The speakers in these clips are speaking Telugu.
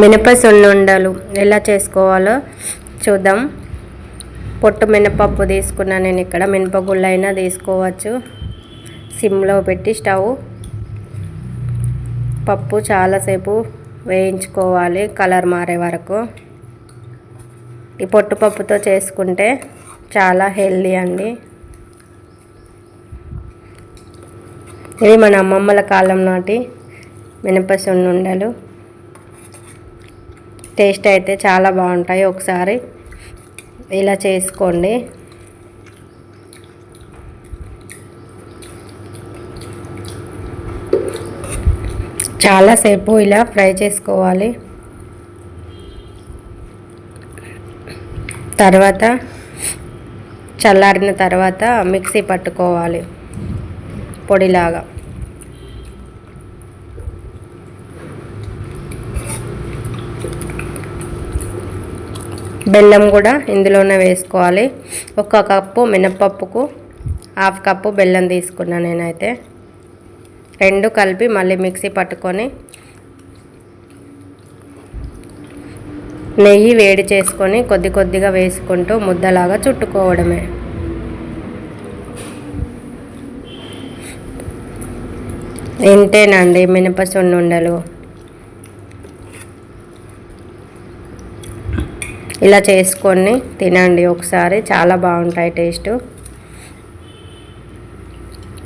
మినప సున్నుండలు ఎలా చేసుకోవాలో చూద్దాం. పొట్టు మినపప్పు తీసుకున్నా నేను ఇక్కడ మినపగుళ్ళు అయినా తీసుకోవచ్చు. సిమ్లో పెట్టి స్టవ్ పప్పు చాలాసేపు వేయించుకోవాలి. కలర్ మారే వరకు. ఈ పొట్టు పప్పుతో చేసుకుంటే చాలా హెల్దీ అండి. ఇది మన అమ్మమ్మల కాలం నాటి మినప సున్నుండలు టేస్ట్ అయితే చాలా బాగుంటాయి. ఒకసారి ఇలా చేసుకోండి. చాలాసేపు ఇలా ఫ్రై చేసుకోవాలి. తర్వాత చల్లారిన తర్వాత మిక్సీ పట్టుకోవాలి. పొడిలాగా. బెల్లం కూడా ఇందులోనే వేసుకోవాలి. ఒక కప్పు మినపప్పుకు హాఫ్ కప్పు బెల్లం తీసుకున్నాను నేనైతే. రెండు కలిపి మళ్ళీ మిక్సీ పట్టుకొని నెయ్యి వేడి చేసుకొని కొద్ది కొద్దిగా వేసుకుంటూ ముద్దలాగా చుట్టుకోవడమే. ఇంతేనండి మినప సున్నుండలు. ఇలా చేసుకొని తినండి ఒకసారి. చాలా బాగుంటాయి టేస్ట్.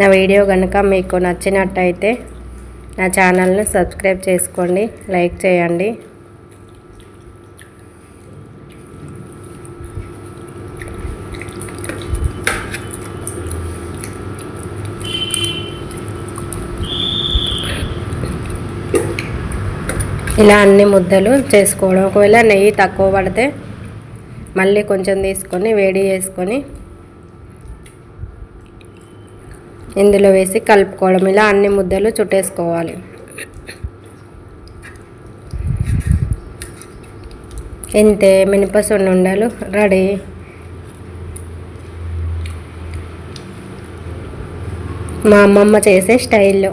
నా వీడియో కనుక మీకు నచ్చినట్టయితే నా ఛానల్ని సబ్స్క్రైబ్ చేసుకోండి లైక్ చేయండి. ఇలా అన్ని ముద్దలు చేసుకోవడం. ఒకవేళ నెయ్యి తక్కువ పడితే మళ్ళీ కొంచెం తీసుకొని వేడి చేసుకొని ఇందులో వేసి కలుపుకోవడం. ఇలా అన్ని ముద్దలు చుట్టేసుకోవాలి. ఇంతే మినపసుండి ఉండలు రెడీ. మా అమ్మమ్మ చేసే స్టైల్లో.